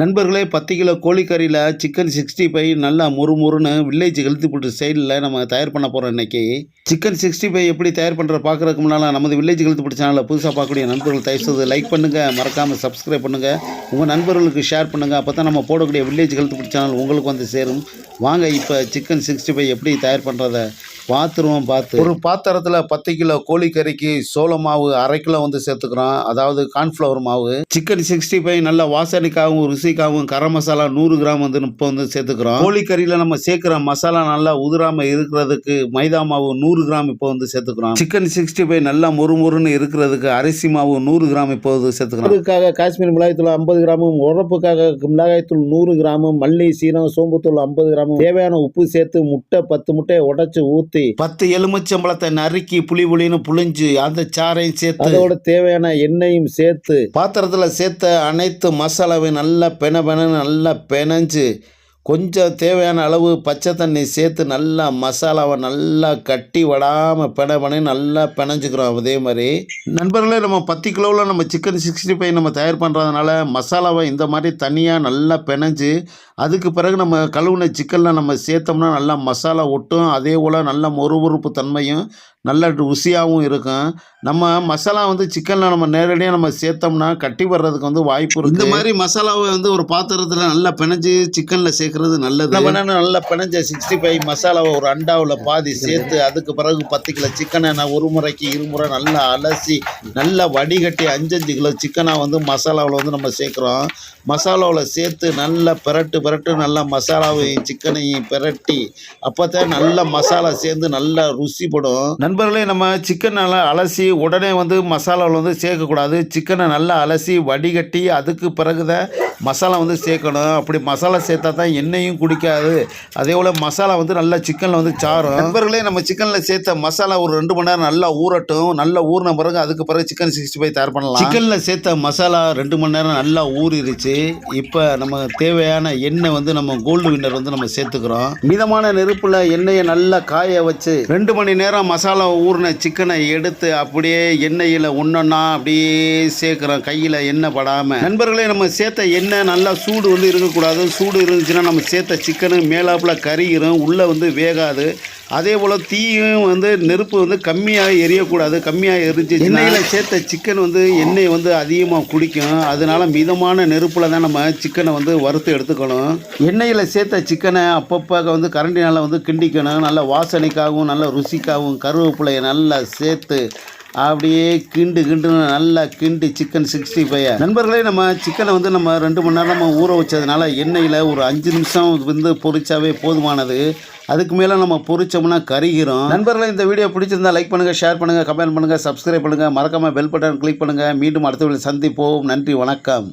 நண்பர்களே பத்து கிலோ கோழிக்கறியில் சிக்கன் சிக்ஸ்டி ஃபைவ் நல்லா முறுமுறுன்னு வில்லேஜ் ஹெல்த்தி ஃபுட் ஸ்டைலில் நம்ம தயார் பண்ண போகிறோம் இன்னைக்கு. சிக்கன் சிக்ஸ்டி ஃபைவ் எப்படி தயார் பண்ணுற பார்க்குறதுக்கு முன்னால் நமது வில்லேஜ் ஹெல்த்தி ஃபுட் சேனலில் புதுசாக பார்க்கக்கூடிய நண்பர்கள் தயவு செய்து லைக் பண்ணுங்கள் மறக்காமல் சப்ஸ்கிரைப் பண்ணுங்கள் உங்கள் நண்பர்களுக்கு ஷேர் பண்ணுங்கள் அப்போ தான் நம்ம போடக்கூடிய வில்லேஜ் ஹெல்த்தி ஃபுட் சேனல் உங்களுக்கு வந்து சேரும். வாங்க இப்போ சிக்கன் சிக்ஸ்டி ஃபைவ் எப்படி தயார் பண்ணுறத பார்த்துருவோம் பார்த்து. ஒரு பாத்திரத்தில் பத்து கிலோ கோழிக்கறிக்கு சோள மாவு அரை கிலோ வந்து சேர்த்துக்கிறோம். அதாவது கார்ன்ஃப்ளவர் மாவு. சிக்கன் சிக்ஸ்டி ஃபைவ் நல்ல வாசனைக்காகவும் ருசிக்காகவும் கரம் மசாலா நூறு கிராம் வந்து இப்போ வந்து சேர்த்துக்கிறோம். கோழிக்கறியில் நம்ம சேர்க்குற மசாலா நல்லா உதிராமல் இருக்கிறதுக்கு மைதா மாவு நூறு கிராம் இப்போ வந்து சேர்த்துக்கிறோம். சிக்கன் சிக்ஸ்டி ஃபைவ் நல்லா முறுமுறுன்னு இருக்கிறதுக்கு அரிசி மாவு நூறு கிராம் இப்போ வந்து சேர்த்துக்கிறோம். அதுக்காக காஷ்மீர் மிளகாய்த்தூள் ஐம்பது கிராமும் உரப்புக்காக மிளகாய்த்தூள் நூறு கிராமும் மல்லி சீரகம் சோம்புத்தூள் ஐம்பது கிராமும் தேவையான உப்பு சேர்த்து முட்டை பத்து முட்டையை உடைச்சு ஊற்றி பத்து எலுமிச்சம்பழத்தை நறுக்கி புளி புளின்னு புளிஞ்சு அந்த சாறையும் சேர்த்து அதோட தேவையான எண்ணெயும் சேர்த்து பாத்திரத்தில் சேர்த்த அனைத்து மசாலாவையும் நல்லா பென பெனன்னு நல்லா பெனஞ்சு கொஞ்சம் தேவையான அளவு பச்சை தண்ணி சேர்த்து நல்லா மசாலாவை நல்லா கட்டி வடாமல் பென பண்ணி நல்லா பிணைஞ்சிக்கிறோம். அதே மாதிரி நண்பர்களே நம்ம பத்து கிலோவில் நம்ம சிக்கன் சிக்ஸ்டி ஃபைவ் நம்ம தயார் பண்ணுறதுனால மசாலாவை இந்த மாதிரி தனியாக நல்லா பிணைஞ்சு அதுக்கு பிறகு நம்ம கழுவுன சிக்கனில் நம்ம சேர்த்தோம்னா நல்லா மசாலா ஒட்டும். அதே போல் நல்ல மொறுமொறுப்பு தன்மையும் நல்ல ருசியாகவும் இருக்கும். நம்ம மசாலா வந்து சிக்கனில் நம்ம நேரடியாக நம்ம சேர்த்தோம்னா கட்டி வர்றதுக்கு வந்து வாய்ப்பு இருக்குது இந்த மாதிரி மசாலாவை வந்து ஒரு பாத்திரத்தில் நல்லா பிணைஞ்சு சிக்கனில் சேர்க்கறது நல்லது. நல்லா பிணைஞ்ச சிக்ஸ்டி ஃபைவ் மசாலாவை ஒரு அண்டாவில் பாதி சேர்த்து அதுக்கு பிறகு பத்து கிலோ சிக்கனை நான் ஒரு முறைக்கு இருமுறை நல்லா அலசி நல்லா வடிகட்டி அஞ்சஞ்சு கிலோ சிக்கனாக வந்து மசாலாவில் வந்து நம்ம சேர்க்குறோம். மசாலாவில் சேர்த்து நல்லா பிரட்டு பிரட்டு நல்லா மசாலாவையும் சிக்கனையும் பிரட்டி அப்போ தான் நல்ல மசாலா சேர்ந்து நல்லா ருசிப்படும் நண்பர்களே நம்ம சிக்கன் அலசி உடனே வந்து மசாலாவில் வந்து சேர்க்கக்கூடாது. சிக்கனை நல்லா அலசி வடிகட்டி அதுக்கு பிறகு தான் மசாலா வந்து சேர்க்கணும். அப்படி மசாலா சேர்த்தா தான் எண்ணெயும் குடிக்காது. அதே போல் மசாலா வந்து நல்லா சிக்கனில் வந்து சாரும் நண்பர்களே நம்ம சிக்கனில் சேர்த்த மசாலா ஒரு ரெண்டு மணி நேரம் நல்லா ஊறட்டும். நல்லா ஊறின பிறகு அதுக்கு பிறகு சிக்கன் சிக்ஸ்டி ஃபைவ் தயார் பண்ணலாம். சிக்கனில் சேர்த்த மசாலா ரெண்டு மணி நேரம் நல்லா ஊறிடுச்சு இப்போ நம்ம தேவையான எண்ணெய் வந்து நம்ம கோல்டு வின்னர் வந்து நம்ம சேர்த்துக்கிறோம். மிதமான நெருப்பில் எண்ணெயை நல்லா காய வச்சு ரெண்டு மணி நேரம் மசாலா ஊறின சிக்கனை எடுத்து அப்படியே எண்ணெயில் ஒன்றொன்னா அப்படியே சேர்க்குறோம். கையில் எண்ணெய் படாமல் நண்பர்களே நம்ம சேர்த்த எண்ணெய் நல்லா சூடு வந்து இருக்கக்கூடாது. சூடு இருந்துச்சுன்னா நம்ம சேர்த்த சிக்கனு மேலாப்பில் கறிகிறோம் உள்ளே வந்து வேகாது. அதே போல் தீயும் வந்து நெருப்பு வந்து கம்மியாக எரியக்கூடாது. கம்மியாக எரிஞ்சு எண்ணெயில் சேர்த்த சிக்கன் வந்து எண்ணெய் வந்து அதிகமாக குடிக்கும். அதனால் மிதமான நெருப்பில் தான் நம்ம சிக்கனை வந்து வறுத்து எடுத்துக்கணும். எண்ணெயில் சேர்த்த சிக்கனை அப்பப்போ வந்து கரண்டினால் வந்து கிண்டிக்கணும். நல்ல வாசனைக்காகவும் நல்ல ருசிக்காகவும் கருவேப்பிலையை நல்லா சேர்த்து அப்படியே கிண்டு கிண்டுன்னு நல்லா கிண்டி சிக்கன் சிக்ஸ்டி ஃபைவ் நண்பர்களே நம்ம சிக்கனை வந்து நம்ம ரெண்டு மணி நேரம் நம்ம ஊற வச்சதுனால எண்ணெயில் ஒரு அஞ்சு நிமிஷம் வந்து பொறிச்சாவே போதுமானது. அதுக்கு மேலே நம்ம பொரிச்சோம்னா கருகிறோம் நண்பர்களே இந்த வீடியோ பிடிச்சிருந்தா லைக் பண்ணுங்கள் ஷேர் பண்ணுங்கள் கமெண்ட் பண்ணுங்கள் சப்ஸ்கிரைப் பண்ணுங்கள் மறக்காமல் பெல் பட்டன் கிளிக் பண்ணுங்கள் மீண்டும் அடுத்த வீடியோ சந்திப்போம். நன்றி வணக்கம்.